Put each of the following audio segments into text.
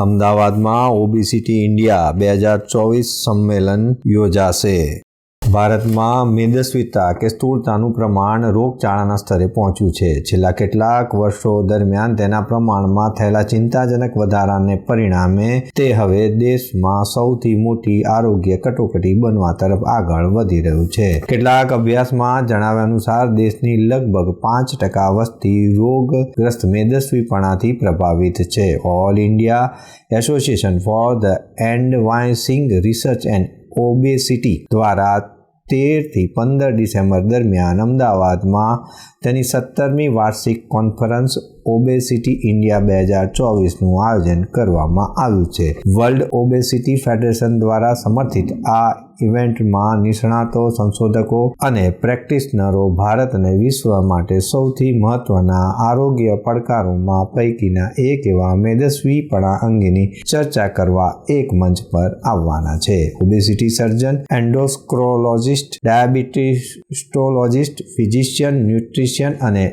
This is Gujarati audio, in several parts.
અમદાવાદમાં ઓબીસીટી ઇન્ડિયા બે હજાર ચોવીસ સંમેલન યોજાશે. ભારતમાં મેદસ્વીતા કે સ્થૂળતાનું પ્રમાણ રોગચાળાના સ્તરે પહોંચ્યું છે. છેલ્લા કેટલાક વર્ષો દરમિયાન તેના પ્રમાણમાં થયેલા ચિંતાજનક વધારાને પરિણામે તે હવે દેશમાં સૌથી મોટી આરોગ્ય કટોકટી બનવા તરફ આગળ વધી રહ્યું છે. કેટલાક અભ્યાસમાં જણાવ્યા અનુસાર દેશની લગભગ પાંચ ટકા વસ્તી રોગગ્રસ્ત મેદસ્વીપણાથી પ્રભાવિત છે. All India association for the advancing research and obesity દ્વારા તેરથી પંદર ડિસેમ્બર દરમિયાન અમદાવાદમાં તેની સત્તરમી વાર્ષિક કોન્ફરન્સ ઓબેસિટી ઇન્ડિયા બે હજાર ચોવીસનું આયોજન કરવામાં આવ્યું છે. વર્લ્ડ ઓબેસિટી ફેડરેશન દ્વારા સમર્થિત આ ઇવેન્ટમાં નિષ્ણાતો, સંશોધકો અને પ્રેક્ટિશનરો ભારતને વિશ્વ માટે સૌથી મહત્વના આરોગ્ય પડકારોમાં પૈકીના એક એવા મેદસ્વીપણા અંગેની ચર્ચા કરવા એક મંચ પર આવવાના છે. Obesity surgeon, endocrinologist diabetologist physician, nutritionist અને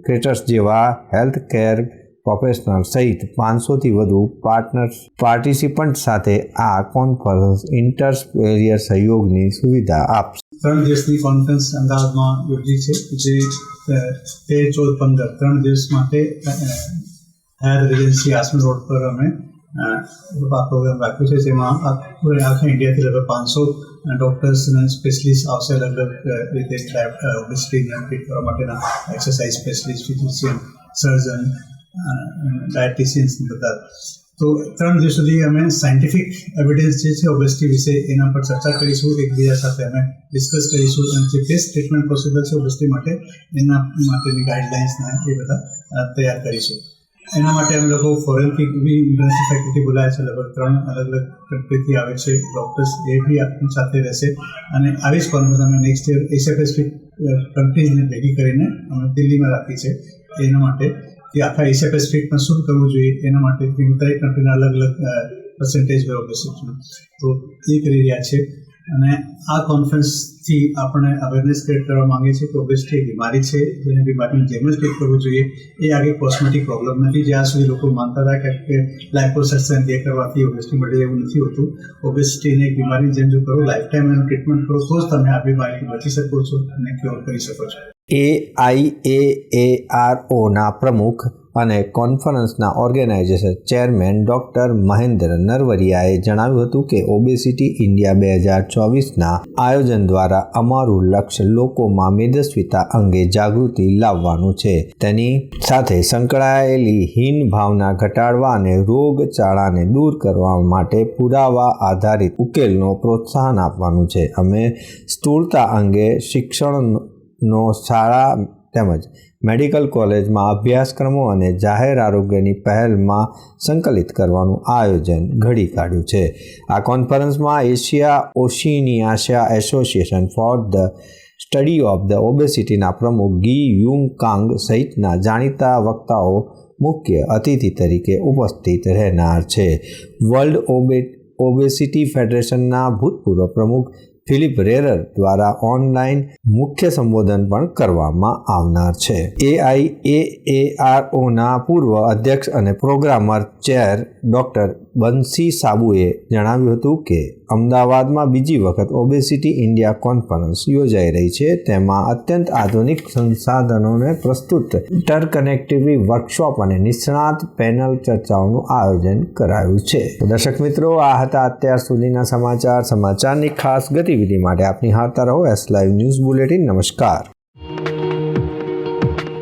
એન્યુક્રેટર્સ જેવા હેલ્થ કેર પ્રોફેશનલ સહિત પાંચસોથી વધુ પાર્ટનર્સ પાર્ટિસિપન્ટ સાથે આ કોન્ફરન્સ ઇન્ટરસ્પેરિયર સહયોગની સુવિધા આપશે. ત્રણ દેશની કોન્ફરન્સ અમદાવાદમાં યોજી છે જે તેર ચૌદ પંદર ત્રણ દેશ માટે હાયર રેજન્સી આસન રોડ પર અમે પ્રોગ્રામ રાખ્યો છે જેમાં આખા ઇન્ડિયાથી લગભગ પાંચસો ડૉક્ટર્સ અને સ્પેશિલિસ્ટ આવશે અલગ અલગ રીતે ટ્રીટ કરવા માટેના એક્સરસાઇઝ સ્પેશિલિસ્ટ ફિઝિશિયન સર્જન ડાયટિશિયન્સ બધા તો ત્રણ દિવસ સુધી અમે સાયન્ટિફિક એવિડન્સ જે છે ઓબેસિટી વિશે એના પર ચર્ચા કરીશું એકબીજા સાથે અમે ડિસ્કસ કરીશું અને જે બેસ્ટ ટ્રીટમેન્ટ પોસિબલ છે ઓબેસિટી માટે એના માટેની ગાઈડલાઇન્સના એ બધા તૈયાર કરીશું એના માટે અમે લોકો ફોરેનથી બી ઇન્ટરનેશનલ ફેકલ્ટી બોલાયા છે. લગભગ ત્રણ અલગ અલગ કન્ટ્રીથી આવે છે. ડૉક્ટર્સ એ બી આપણી સાથે રહેશે. અને આવી જ કોન્ફરન્સ અમે નેક્સ્ટ યર એશિયા પેસિફિક કન્ટ્રીઝને ભેગી કરીને અમે દિલ્હીમાં રાખી છે. એના માટે કે આખા એશિયા પેસિફિકમાં શું કરવું જોઈએ, એના માટે દરેક કન્ટ્રીના અલગ અલગ પર્સન્ટેજ હોય છે. તો એ કરી રહ્યા છે. અને આ કોન્ફરન્સથી આપણે અવેરનેસ ક્રિએટ કરવા માંગીએ છીએ કે ઓબેસિટી બીમારી છે, જેને બીમારીનું જેમ જ ટ્રીટ કરવું જોઈએ, એ આગળ કોસ્મેટિક પ્રોબ્લેમ નથી. જ્યાં સુધી લોકો માનતા હતા કે- લાઇપોસેક્શન તે કરવાથી ઓબેસિટી મળે એવું નથી હોતું. ઓબેસિટીને એક બીમારી જેમ જો કરો લાઈફ ટાઈમ એનું ટ્રીટમેન્ટ કરો, તો જ તમે આ બીમારીથી બચી શકો છો અને ક્યોર કરી શકો છો. એ આઈ એ એ આર ઓના પ્રમુખ અને કોન્ફરન્સના ઓર્ગેનાઇઝેશન ચેરમેન ડોક્ટર મહેન્દ્ર નરવરિયાએ જણાવ્યું હતું કે ઓબેસિટી ઇન્ડિયા બે હજાર ચોવીસના આયોજન દ્વારા અમારું લક્ષ્ય લોકોમાં મેદસ્વીતા અંગે જાગૃતિ લાવવાનું છે. તેની સાથે સંકળાયેલી હીન ભાવના ઘટાડવા અને રોગચાળાને દૂર કરવા માટે પુરાવા આધારિત ઉકેલનો પ્રોત્સાહન આપવાનું છે. અમે સ્થૂળતા અંગે શિક્ષણનો શાળા તેમજ મેડિકલ કોલેજમાં અભ્યાસક્રમો અને જાહેર આરોગ્યની પહેલમાં સંકલિત કરવાનું આયોજન ઘડી કાઢ્યું છે. આ કોન્ફરન્સમાં Asia Oceania association for the study of the ઓબેસિટીના પ્રમુખ ગી યુંગ કાંગ સહિતના જાણીતા વક્તાઓ મુખ્ય અતિથિ તરીકે ઉપસ્થિત રહેનાર છે. વર્લ્ડ ઓબે, ઓબેસિટી ફેડરેશનના ભૂતપૂર્વ પ્રમુખ ફિલિપ રેરર દ્વારા ઓનલાઈન મુખ્ય સંબોધન પણ કરવામાં આવનાર છે. એઆઈ એ ઓના પૂર્વ અધ્યક્ષ અને પ્રોગ્રામર ચેર ડોક્ટર બંસી સાબુએ જણાવ્યું હતું કે, અમદાવાદમાં બીજી વખત ઓબેસિટી ઇન્ડિયા કોન્ફરન્સ યોજાઈ રહી છે. તેમાં અત્યંત આધુનિક સંસાધનોને પ્રસ્તુત ઇન્ટરકનેક્ટિવી વર્કશોપ અને નિષ્ણાત પેનલ ચર્ચાઓનું આયોજન કરાયું છે. દર્શક મિત્રો, આ હતા અત્યાર સુધીના સમાચાર. સમાચારની ખાસ ગતિવિધિ માટે આપની હારતા રહો એસ લાઈવ ન્યૂઝ બુલેટિન નમસ્કાર.